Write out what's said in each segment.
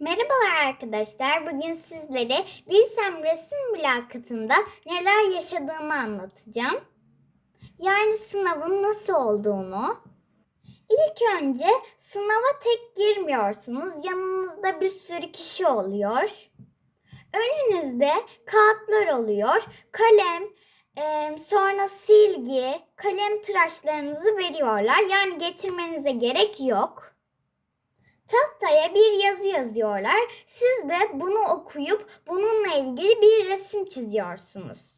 Merhabalar arkadaşlar. Bugün sizlere Bilsem resim mülakatında neler yaşadığımı anlatacağım. Yani sınavın nasıl olduğunu. İlk önce sınava tek girmiyorsunuz. Yanınızda bir sürü kişi oluyor. Önünüzde kağıtlar oluyor. Kalem, e, sonra silgi, kalem tıraşlarınızı veriyorlar. Yani getirmenize gerek yok. Tahtaya bir yazı yazıyorlar. Siz de bunu okuyup bununla ilgili bir resim çiziyorsunuz.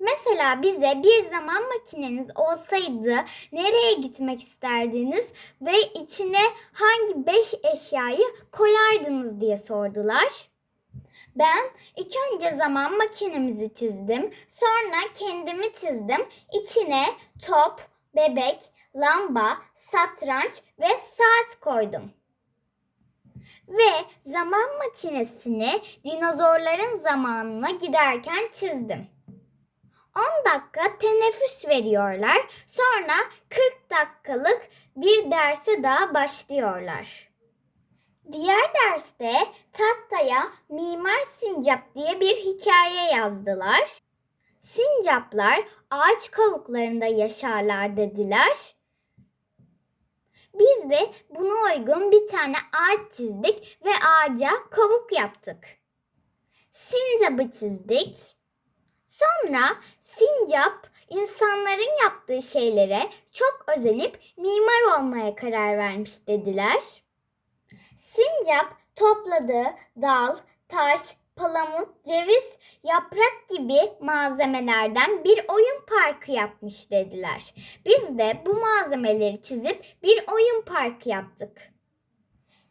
Mesela bize bir zaman makineniz olsaydı nereye gitmek isterdiniz ve içine hangi beş eşyayı koyardınız diye sordular. Ben ilk önce zaman makinemizi çizdim. Sonra kendimi çizdim. İçine top, bebek, lamba, satranç ve saat koydum ve zaman makinesini dinozorların zamanına giderken çizdim. 10 dakika teneffüs veriyorlar. Sonra 40 dakikalık bir derse daha başlıyorlar. Diğer derste tahtaya Mimar Sincap diye bir hikaye yazdılar. Sincaplar ağaç kavuklarında yaşarlar dediler. Biz de buna uygun bir tane ağaç çizdik ve ağaca kavuk yaptık. Sincap'ı çizdik. Sonra sincap insanların yaptığı şeylere çok özenip mimar olmaya karar vermiş dediler. Sincap topladığı dal, taş, palamut, ceviz, yaprak gibi malzemelerden bir oyun parkı yapmış dediler. Biz de bu malzemeleri çizip bir oyun parkı yaptık.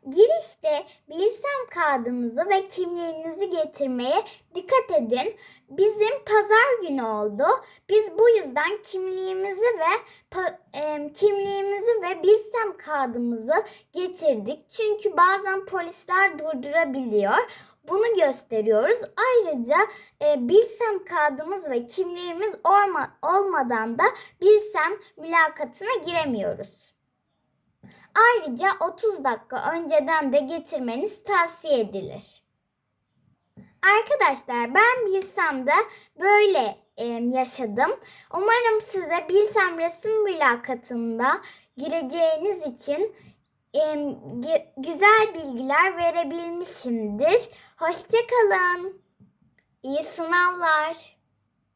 Girişte bilsem kağıdınızı ve kimliğinizi getirmeye dikkat edin. Bizim pazar günü oldu. Biz bu yüzden kimliğimizi ve e, kimliğimizi ve bilsem kağıdımızı getirdik. Çünkü bazen polisler durdurabiliyor. Bunu gösteriyoruz. Ayrıca e, bilsem kağıdımız ve kimliğimiz olma, olmadan da bilsem mülakatına giremiyoruz. Ayrıca 30 dakika önceden de getirmeniz tavsiye edilir. Arkadaşlar ben bilsem de böyle e, yaşadım. Umarım size bilsem resim mülakatında gireceğiniz için e, güzel bilgiler verebilmişimdir. Hoşçakalın. İyi sınavlar.